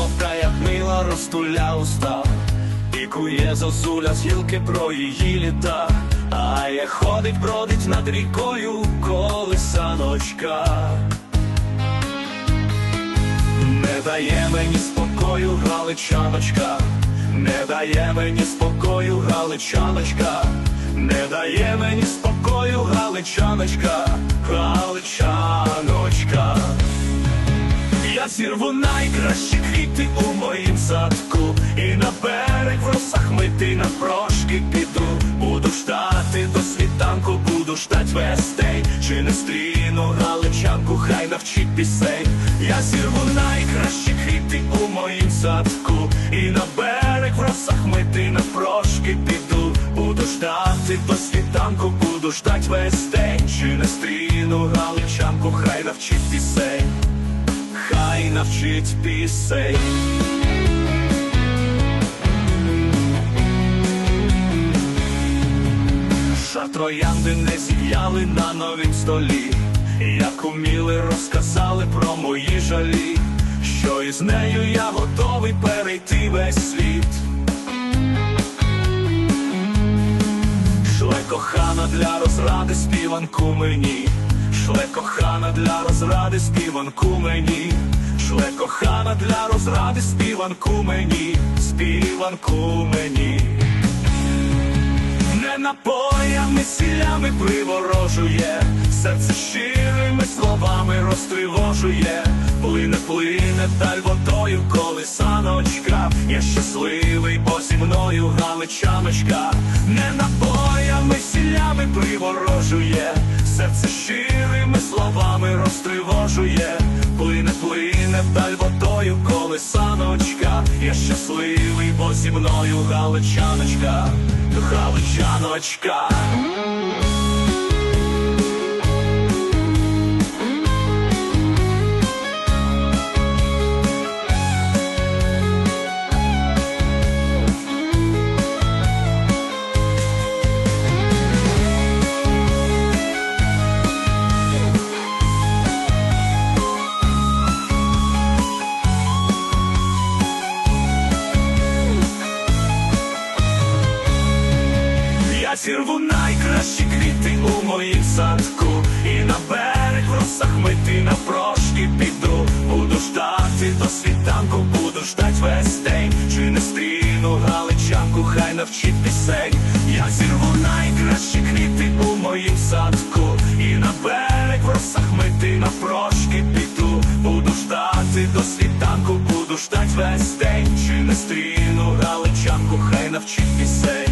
Візмовка, як мила розтуля уста, і кує зозуля з гілки про її літа, а я ходить, бродить над рікою колесаночка. Не дає мені спокою, галичаночка, не дає мені спокою, галичаночка, не дає мені спокою, галичаночка, галичаночка. Зірву найкращі квіти у моїм садку. І на берег в росах мити на прошки піду. Буду ждати до світанку, буду ждать вестей Чи не стріну галичанку, хай навчить пісень. Я зірву найкращі квіти у моїм садку. І на берег в росах мити на прошки піду. Буду ждати до світанку, буду ждать вестей Чи не стріну галичанку, хай навчить пісень хай навчить пісень. Шатроянди не зів'яли на новім столі, як уміли, розказали про мої жалі, що із нею я готовий перейти весь світ. Шле кохана для розради співанку мені, шле кохана для розради співанку мені, шле для розради співанку мені, співанку мені. Не напоями, сілями приворожує, серце щирими словами розтривожує, плине, плине даль водою колесаночка, я щасливий, бо зі мною галичаночка, не напоями, сілями приворожує, серце щирими словами розтривожує, плине, плине вдаль водою колесаночка, я щасливий, бо зі мною галичаночка, галичаночка. Зірву найкращі квіти у моїм садку. І на берег в росах мити на прошки піду. Буду ждати до світанку, буду ждать весь день. Чи не стріну галичанку, хай навчить пісень. Я зірву найкращі квіти у моїм садку. І на берег в росах мити на прошки піду. Буду ждати до світанку, буду ждать весь день. Чи не стріну галичанку, хай навчить пісень